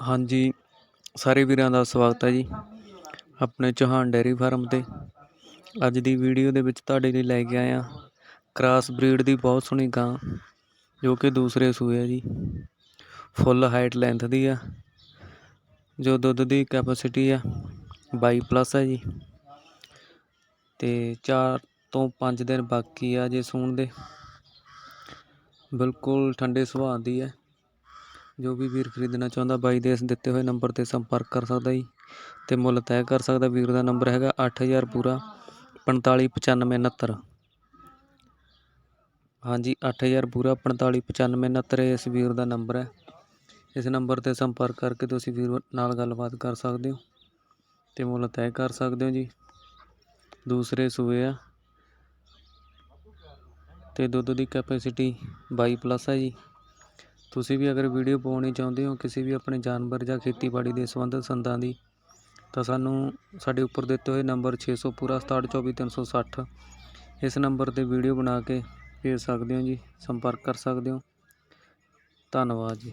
ਹਾਂਜੀ, ਸਾਰੇ ਵੀਰਾਂ ਦਾ ਸਵਾਗਤ ਹੈ ਜੀ ਆਪਣੇ ਚੌਹਾਨ ਡੇਅਰੀ ਫਾਰਮ ਤੇ। ਅੱਜ ਦੀ ਵੀਡੀਓ ਦੇ ਵਿੱਚ ਤੁਹਾਡੇ ਲਈ ਲੈ ਕੇ ਆਏ ਹਾਂ ਕ੍ਰਾਸ ਬਰੀਡ ਦੀ ਬਹੁਤ ਸੋਹਣੀ ਗਾਂ, ਜੋ ਕਿ ਦੂਸਰੇ ਸੂਏ ਹੈ ਜੀ। ਫੁੱਲ ਹਾਈਟ ਲੈਂਥ ਦੀ ਆ, ਜੋ ਦੁੱਧ ਦੀ ਕੈਪੈਸਿਟੀ ਆ 22 ਪਲੱਸ ਹੈ ਜੀ। ਤੇ 4 ਤੋਂ 5 ਦਿਨ ਬਾਕੀ ਆ ਜੇ ਸੂਣ ਦੇ। ਬਿਲਕੁਲ ਠੰਡੇ ਸੁਭਾਅ ਦੀ ਹੈ। ਜੋ ਵੀ ਵੀਰ ਖਰੀਦਣਾ ਚਾਹੁੰਦਾ ਬਾਈ ਦੇ ਇਸ ਦਿੱਤੇ ਹੋਏ ਨੰਬਰ ਤੇ ਸੰਪਰਕ ਕਰ ਸਕਦਾ ਜੀ। ਅਤੇ ਮੁੱਲ ਤੈਅ ਕਰ ਸਕਦਾ ਵੀਰ ਦਾ ਨੰਬਰ ਹੈਗਾ ਅੱਠ ਹਜ਼ਾਰ ਪੂਰਾ 459569 ਹਾਂਜੀ 8000 ਪੂਰਾ 459569 ਇਸ ਵੀਰ ਦਾ ਨੰਬਰ ਹੈ। ਇਸ ਨੰਬਰ ਤੇ ਸੰਪਰਕ ਕਰਕੇ ਤੁਸੀਂ ਵੀਰ ਨਾਲ ਗੱਲਬਾਤ ਕਰ ਸਕਦੇ ਹੋ ਤੇ ਮੁੱਲ ਤੈਅ ਕਰ ਸਕਦੇ ਹੋ ਜੀ। ਦੂਸਰੇ ਸੂਏ ਆ। ਤੇ ਦੁੱਧ ਦੀ ਕੈਪੈਸਿਟੀ 22 ਪਲੱਸ ਹੈ ਜੀ। ਤੁਸੀਂ ਵੀ ਅਗਰ ਵੀਡੀਓ ਪਾਉਣੀ ਚਾਹੁੰਦੇ ਹੋ ਕਿਸੇ ਵੀ ਆਪਣੇ ਜਾਨਵਰ ਜਾਂ ਖੇਤੀਬਾੜੀ ਦੇ ਸੰਬੰਧਿਤ ਸੰਦਾਂ ਦੀ, ਤਾਂ ਸਾਨੂੰ ਸਾਡੇ ਉੱਪਰ ਦਿੱਤੇ ਹੋਏ ਨੰਬਰ 600 ਪੂਰਾ 6724 ਇਸ ਨੰਬਰ ਤੇ ਵੀਡੀਓ ਬਣਾ ਕੇ ਭੇਜ ਸਕਦੇ ਹੋ ਜੀ, ਸੰਪਰਕ ਕਰ ਸਕਦੇ ਹੋ। ਧੰਨਵਾਦ ਜੀ।